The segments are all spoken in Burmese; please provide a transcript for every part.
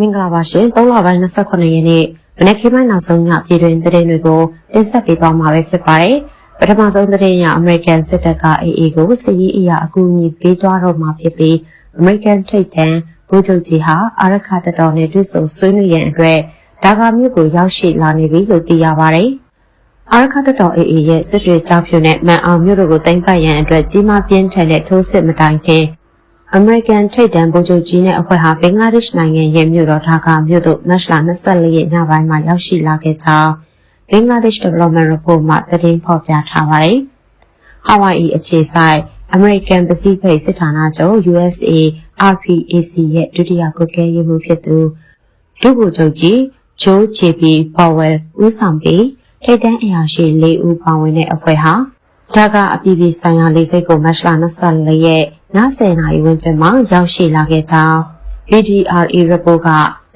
မင်္ဂလာပါရှင်3လပိုင်း28ရက်နေ့မနက်ခင်းပိုင်းနောက်ဆုံးညပြည်တွင်သတင်းတွေကိုတင်ဆက်ပေးသွားမှာပဲဖြစ်ပါတယ်ပထမဆုံးသတင်းရအမေရိကန်စစ်တပ်က AA ကိုစစ်ရေးအရာအကူအညီပေးသွားတော့မှာဖြစ်ပြီးအမေရိကန်ထိပ်တန်းဗိုလ်ချုပ်ကြီးဟာအာရခတတော်နဲ့တွေ့ဆုံဆွေးနွေးရန်အတွက်ဒါကာမြို့ကိုရောက်ရှိလာနေပြီလို့သိရပါတယ်အာရခတတော် AA ရဲ့စစ်တွေကြောက်ဖြူနဲ့မန်အောင်မြို့တို့ကိုတင်ပတ်ရန်အတွက်ကြီးမားပြင်းထန်တဲ့ထိုးစစ်မတိုင်ခင် အမေရိကန်ထိပ်တန်းဗိုလ်ချုပ်ကြီးနဲ့အဖွဲ့ဟာဘင်္ဂလားဒေ့ရှ်နိုင်ငံရဲ့မြို့တော်ဒါကာမြို့သို့မတ်လ24ရက်ညပိုင်းမှာရောက်ရှိလာခဲ့ကြောင်းဘင်္ဂလားဒေ့ရှ် Development Report မှသတင်းဖော်ပြထားပါတယ်။ Hawaii အခြေစိုက် American Pacific စစ်ဌာနချုပ် USA RPAC ရဲ့ဒုတိယကုတ်ကဲရေးမှူးဖြစ်သူဒုဗိုလ်ချုပ်ကြီး Joe JP Powell ဦးဆောင်ပြီးထိပ်တန်းအရာရှိ၄ဦးပါဝင်တဲ့အဖွဲ့ဟာ ဒါကအပြည်ပြည်ဆိုင်ရာလေးစိတ်ကိုမတ်လ24ရက်ည10:00နာရီဝန်းကျင်မှာရောက်ရှိလာခဲ့ကြောင်း VDRE report က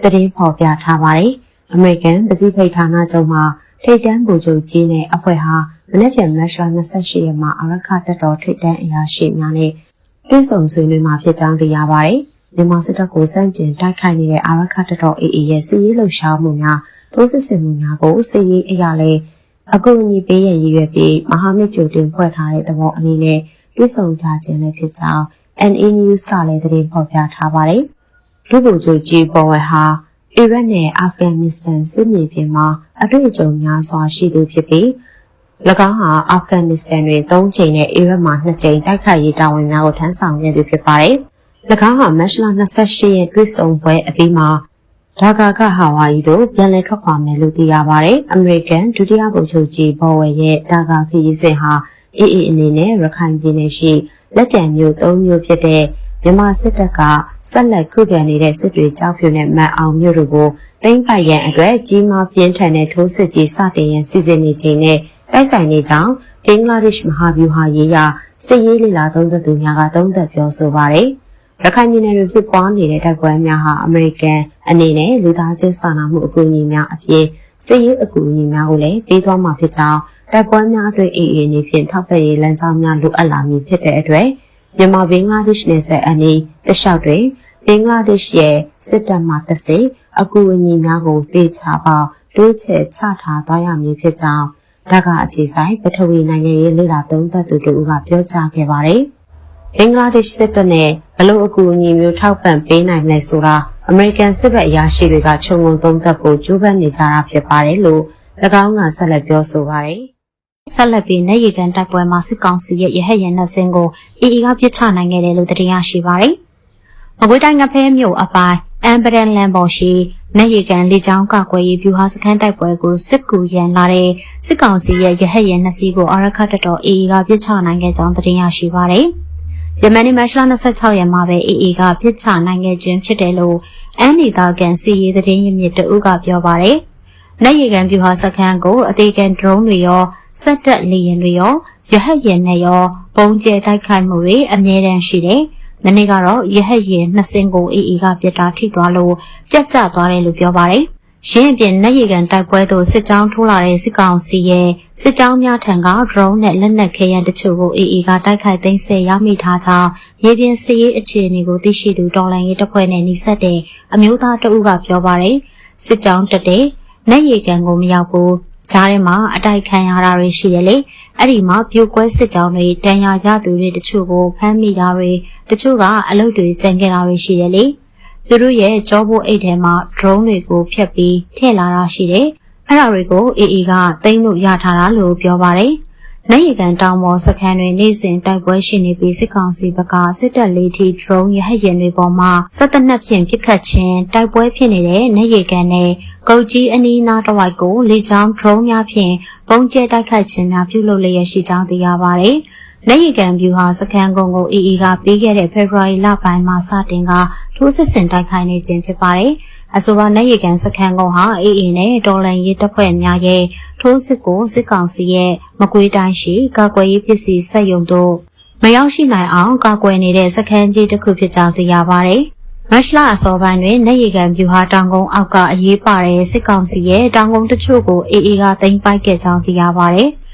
သတင်းဖော်ပြထားပါတယ်။ American Pacific ဌာနချုပ်မှာထိပ်တန်းဗိုလ်ချုပ်ကြီးနဲ့အဖွဲ့ဟာမနေ့ကမတ်လ28ရက်မှာအာရခတပ်တော်ထိပ်တန်းအရာရှိများနဲ့တွေ့ဆုံဆွေးနွေးမှာဖြစ်ကြောင်းသိရပါတယ်။မြန်မာစစ်တပ်ကိုစန့်ကျင်တိုက်ခိုက်နေတဲ့အာရခတပ်တော် AA ရဲ့စစ်ရေးလှုပ်ရှားမှုများထိုးစစ်ဆင်မှုများကိုစစ်ရေးအရာလဲ အကူအညီပေးရရည်ရွယ်ပြီးမဟာမိတ်ကြိုတင်ဖွဲ့ထားတဲ့သဘောအနေနဲ့တွေ့ဆုံကြခြင်းလည်းဖြစ်ကြောင်း NA News ကလည်းသတင်းဖော်ပြထားပါတယ်။လူ့ဗိုလ်ချုပ်ကြီးပေါ်ဝဲဟာအီရတ်နဲ့အာဖဂန်နစ္စတန်စစ်မြေပြင်မှာအတွေ့အကြုံများစွာရှိသူဖြစ်ပြီး၎င်းဟာအာဖဂန်နစ္စတန်တွင်၃ချိန်နဲ့အီရတ်မှာ၂ချိန်တိုက်ခိုက်ရေးတာဝန်များကိုထမ်းဆောင်ခဲ့သူဖြစ်ပါတယ်။၎င်းဟာမတ်လ28ရက်တွေ့ဆုံပွဲအပြီးမှာ ဒါကာကဟာဝါရီသို့ပြန်လည်ထွက်ခွာမယ်လို့သိရပါတယ်။အမေရိကန်ဒုတိယဗိုလ်ချုပ်ကြီးဘော်ဝဲရဲ့ဒါကာခရီးစဉ်ဟာအေးအေးအနေနဲ့ရခိုင်ပြည်နယ်ရှိလက်ကျန်မြို့၃မြို့ဖြစ်တဲ့မြန်မာစစ်တပ်ကဆက်လက်ခုခံနေတဲ့စစ်တွေကြောက်ဖြူနဲ့မန်အောင်မြို့တို့ကိုသိမ်းပိုက်ရန်အတွက်ကြီးမားပြင်းထန်တဲ့ထိုးစစ်ကြီးစတင်ရန်စီစဉ်နေချိန်နဲ့တိုက်ဆိုင်နေကြောင်းဘင်္ဂလားဒေ့ရှ်မဟာဗျူဟာရေးရာစစ်ရေးလေလာသုံးသက်သူများကသုံးသပ်ပြောဆိုပါတယ်။ ရခိုင်ပြည်နယ်တွင်ဖြစ်ပွားနေတဲ့တိုက်ပွဲများဟာအမေရိကန်အနေနဲ့လူသားချင်းစာနာမှုအကူအညီများအပြင်စစ်ရေးအကူအညီများကိုလည်းပေးသွားမှာဖြစ်ကြောင်းတိုက်ပွဲများအတွက် AA အနေဖြင့်ထောက်ပံ့ရေးလမ်းကြောင်းများလိုအပ်လာမည်ဖြစ်တဲ့အတွက်မြန်မာဘင်္ဂလားဒေ့ရှ်နယ်စပ်အနီးတလျှောက်တွင်ဘင်္ဂလားဒေ့ရှ်ရဲ့စစ်တပ်မှတစိအကူအညီများကိုတေချာပေါတိုးချဲ့ချထားသွားရမည်ဖြစ်ကြောင်းဒါကအခြေဆိုင်ပထဝီနိုင်ငံရေးလေ့လာသုံးသပ်သူတို့ကပြောကြားခဲ့ပါတယ်။ ဘင်္ဂလားဒေ့ရှ်စစ်တပ်နဲ့ဘလို့အကူအညီမျိုးထောက်ပံ့ပေးနိုင်လဲဆိုတာအမေရိကန်စစ်ဘက်အရာရှိတွေကခြုံငုံသုံးသပ်ဖို့ကြိုးပမ်းနေကြတာဖြစ်ပါတယ်လို့၎င်းကဆက်လက်ပြောဆိုပါတယ်။ဆက်လက်ပြီးနေရီကန်တိုက်ပွဲမှာစစ်ကောင်စီရဲ့ရဟတ်ရန်နှစင်းကို AA ကပြစ်ချနိုင်ခဲ့တယ်လို့သတင်းရရှိပါတယ်။မကွေးတိုင်းငဖဲမြို့အပိုင်းအမ်ဘရန်လန်ပေါ်ရှိနေရီကန်လေကြောင်းကကွယ်ရေးဗျူဟာစခန်းတိုက်ပွဲကိုစစ်ကူရန်လာတဲ့စစ်ကောင်စီရဲ့ရဟတ်ရန်နှစီးကိုအာရခတ်တော် AA ကပြစ်ချနိုင်ခဲ့ကြောင်းသတင်းရရှိပါတယ်။ ယမန်နေ့မတ်လ26ရက်မှာပဲ AA ကပြစ်ချနိုင်ခဲ့ခြင်းဖြစ်တယ်လို့အန်ဒီတာကန်စီရေးသတင်းရမြစ်တအုပ်ကပြောပါတယ်။နေရီကန်ဗျူဟာစခန်းကိုအသေးကန်ဒရုန်းတွေရောစက်တက်လေရင်တွေရောရဟတ်ရင်နဲ့ရောပုံကျဲတိုက်ခိုက်မှုတွေအမြဲတမ်းရှိတယ်။မနေ့ကတော့ရဟတ်ရင်နှစ်စင်းကိုအေအေကပြစ်တာထိသွားလို့ပြတ်ကျသွားတယ်လို့ပြောပါတယ်။ ရင်းအပြင်နက်ရီကန်တိုက်ပွဲသို့စစ်ကြောင်းထိုးလာတဲ့စစ်ကောင်စီရဲ့စစ်ကြောင်းများထံက drone နဲ့လက်နက်ခဲယမ်းတချို့ကိုအေအေကတိုက်ခိုက်သိမ်းဆည်းရမိထားကြောင်းရေပြင်စစ်ရေးအခြေအနေကိုသိရှိသူတော်လိုင်းရေးတပ်ဖွဲ့နဲ့နှိစက်တဲ့အမျိုးသားတဦးကပြောပါတယ်။စစ်ကြောင်းတက်တဲ့နက်ရီကန်ကိုမရောက်ဘူးဂျားထဲမှာအတိုက်ခံရတာတွေရှိတယ်လေအဲ့ဒီမှာပြိုကွဲစစ်ကြောင်းတွေတန်ရာရသူတွေတချို့ကိုဖမ်းမိတာတွေတချို့ကအလုပ်တွေကြံခဲ့တာတွေရှိတယ်လေ သူတို့ရဲ့ကြောဖို့အိတ်ထဲမှာ drone တွေကိုဖျက်ပြီးထည့်လာတာရှိတယ်အဲ့ဒါတွေကို AA ကသိမ်းလို့ရထားတာလို့ပြောပါတယ်နိုင်ရီကန်တောင်ပေါ်စခန်းတွင်နေ့စဉ်တိုက်ပွဲရှိနေပြီးစစ်ကောင်စီဘက်ကစစ်တပ်လေးထိ drone ရဟတ်ယာဉ်တွေပေါ်မှာစက်တနက်ဖြင့်ပစ်ခတ်ခြင်းတိုက်ပွဲဖြစ်နေတဲ့နိုင်ရီကန်နဲ့ကုတ်ကြီးအနီးနားတစ်ဝိုက်ကိုလေကြောင်း drone များဖြင့်ပုံကျဲတိုက်ခိုက်ခြင်းများပြုလုပ်လျက်ရှိကြောင်းသိရပါတယ်။ နိုင်ရီကန်ဗျူဟာစခန်းကုန်းကို AA ကပြီးခဲ့တဲ့ဖေဖော်ဝါရီလပိုင်းမှာစတင်ကထိုးစစ်ဆင်တိုက်ခိုက်နေခြင်းဖြစ်ပါတယ်။အဆိုပါနိုင်ရီကန်စခန်းကုန်းဟာ AA နဲ့တော်လန်ရေးတပ်ဖွဲ့များရဲ့ထိုးစစ်ကိုစစ်ကောင်စီရဲ့မကွေးတိုင်းရှိကာကွယ်ရေးပစ္စည်းစက်ရုံတို့မရောက်ရှိနိုင်အောင်ကာကွယ်နေတဲ့စခန်းကြီးတစ်ခုဖြစ်ကြောင်းသိရပါတယ်။မတ်လအစောပိုင်းတွင်နေရီကန်ဗျူဟာတောင်ကုန်းအောက်ကအရေးပါတဲ့စစ်ကောင်စီရဲ့တောင်ကုန်းတချို့ကို AA ကသိမ်းပိုက်ခဲ့ကြောင်းသိရပါတယ်။